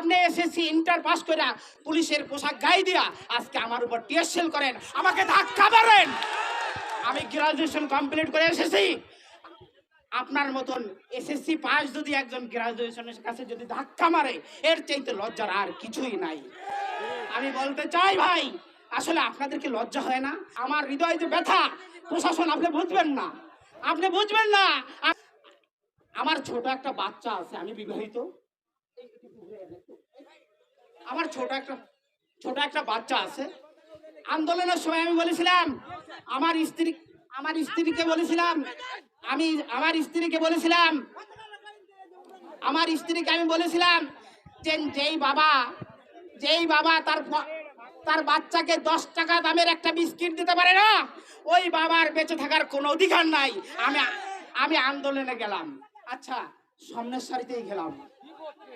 আপনি SSC inter pass করে পুলিশের পোশাক গায়ে দিয়া আজকে আমার উপর টিএসএল করেন। আমাকে ধাক্কা মারেন। আমি গ্রাজুয়েশন কমপ্লিট করে এসেছি। আপনার মতন এসএসসি পাস যদি একজন গ্রাজুয়েশনের কাছে যদি ধাক্কা মারে, এর চাইতে লজ্জার আর কিছুই নাই। আমি বলতে চাই ভাই, আসলে আপনাদেরকে লজ্জা হয় না? আমার হৃদয় যে ব্যথা। প্রশাসন, আপনি বুঝবেন না। আপনি বুঝবেন না। আমার ছোট একটা বাচ্চা আছে, আমি বিবাহিত। আমার ছোট একটা ছোট একটা বাচ্চা আছে। আন্দোলনের সময় আমি বলেছিলাম, আমার স্ত্রী, আমার স্ত্রীকে বলেছিলাম, আমি, আমার স্ত্রীকে বলেছিলাম, আমার স্ত্রীকে আমি বলেছিলাম যে যেই বাবা যেই বাবা তার তার বাচ্চাকে দশ টাকা দামের একটা বিস্কিট দিতে পারে না, ওই বাবার বেঁচে থাকার কোনো অধিকার নাই। আমি আমি আন্দোলনে গেলাম। আচ্ছা সামনের সারিতেই গেলাম।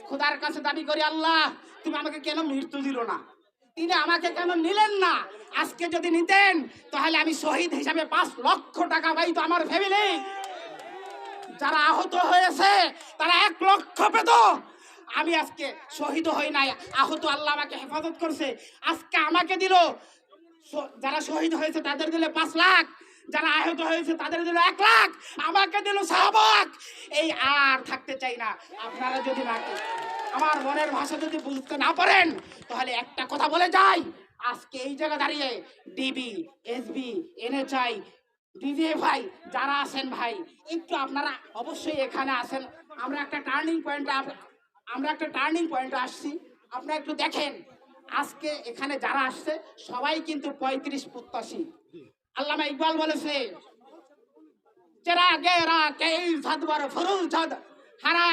খোদার কাছে দাবি করি, আল্লাহ, তুমি আমাকে কেন মৃত্যু দিল না? তিনি আমাকে কেন নিলেন না? আজকে যদি নিতেন, তাহলে আমি শহীদ হিসাবে পাঁচ লক্ষ টাকা পাইতো আমার ফ্যামিলি যারা আহত হয়েছে, তারা এক লক্ষ পেত। আমি আজকে শহীদ হই নাই। আহত আল্লাহ আমাকে হেফাজত করছে। আজকে আমাকে দিল। যারা শহীদ হয়েছে, তাদের দিলে পাঁচ লাখ। যারা আহত হয়েছে, তাদের দিল এক লাখ। আমাকে দিল শাহবাগ। এই আর থাকতে চাই না। আপনারা যদি না আমার মনের ভাষা যদি বুঝতে না পারেন, তাহলে একটা কথা বলে যাই। আজকে এই জায়গা দাঁড়িয়ে ডিবি এসবি এনএচআই ভাই, যারা আছেন ভাই, একটু আপনারা অবশ্যই এখানে আসেন আমরা একটা টার্নিং পয়েন্টে আমরা একটা টার্নিং পয়েন্টে আসছি। আপনারা একটু দেখেন, আজকে এখানে যারা আসছে, সবাই কিন্তু পঁয়ত্রিশ প্রত্যাশী। আল্লামা ইকবাল বলেছে চেরা গেরা কেই সাদবার ফরুল সাদ হারা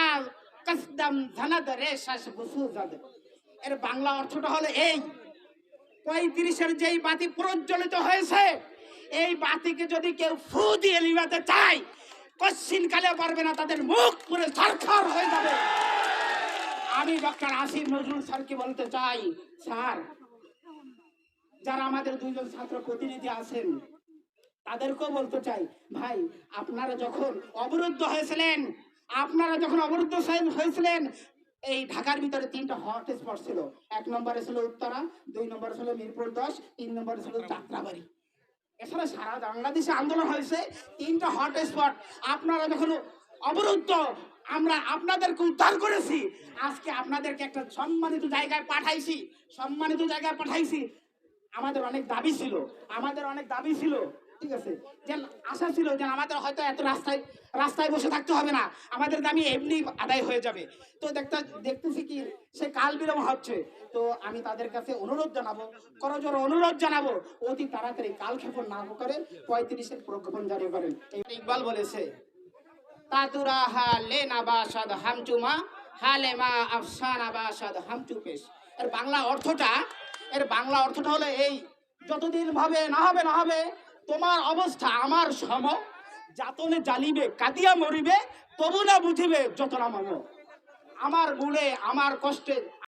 কসদম ধনদ রে শাস বুসুজাদ এর বাংলা অর্থটা হলো এই। পঁয়ত্রিশের যেই বাতি প্রজ্বলিত হয়েছে, এই বাতিকে যদি কেউ ফু দিয়ে নিভাতে চায়, কশ্চিন কালে পারবে না, তাদের মুখ পুরো সরকার হয়ে যাবে। আমি ডক্টর আসিফ নজরুল স্যারকে বলতে চাই, স্যার, যারা আমাদের দুইজন ছাত্র প্রতিনিধি আছেন তাদেরকেও বলতে চাই, ভাই, আপনারা যখন অবরুদ্ধ হয়েছিলেন, আপনারা যখন অবরুদ্ধ হয়ে- হয়েছিলেন, এই ঢাকার ভিতরে তিনটা হট স্পট ছিল। এক নম্বরে ছিল উত্তরা, দুই নম্বরে ছিল মিরপুর দশ, তিন নম্বরে ছিল যাত্রাবাড়ি। এছাড়া সারা বাংলাদেশে আন্দোলন হয়েছে, তিনটা হট স্পট আপনারা যখন অবরুদ্ধ, আমরা আপনাদেরকে উদ্ধার করেছি। আজকে আপনাদেরকে একটা সম্মানিত জায়গায় পাঠাইছি, সম্মানিত জায়গায় পাঠাইছি। আমাদের অনেক দাবি ছিল, আমাদের অনেক দাবি ছিল। ঠিক আছে? যে আশা ছিল যে আমাদের হয়তো এত রাস্তায় রাস্তায় বসে থাকতে হবে না। আমাদের দাবি এমনি আদায় হয়ে যাবে। তো দেখতে, দেখতেছি কি, সে কাল বিলম্ব হচ্ছে। তো আমি তাদের কাছে অনুরোধ জানাব করজোর অনুরোধ জানাব, অতি তাড়াতাড়ি কাল ক্ষেপণ না করে পঁয়ত্রিশের জারি করেন। ইকবাল বলেছে, তাতুরা হা বাসাদ হামচুমা, হালে মা হামচুপেশ। এর বাংলা অর্থটা, এর বাংলা অর্থটা হলো এই, যতদিন ভাবে না হবে না হবে তোমার অবস্থা আমার সম। যাতনে জ্বালিবে, কাঁদিয়া মরিবে, তবু না বুঝিবে যত না আমার গুণে আমার কষ্টে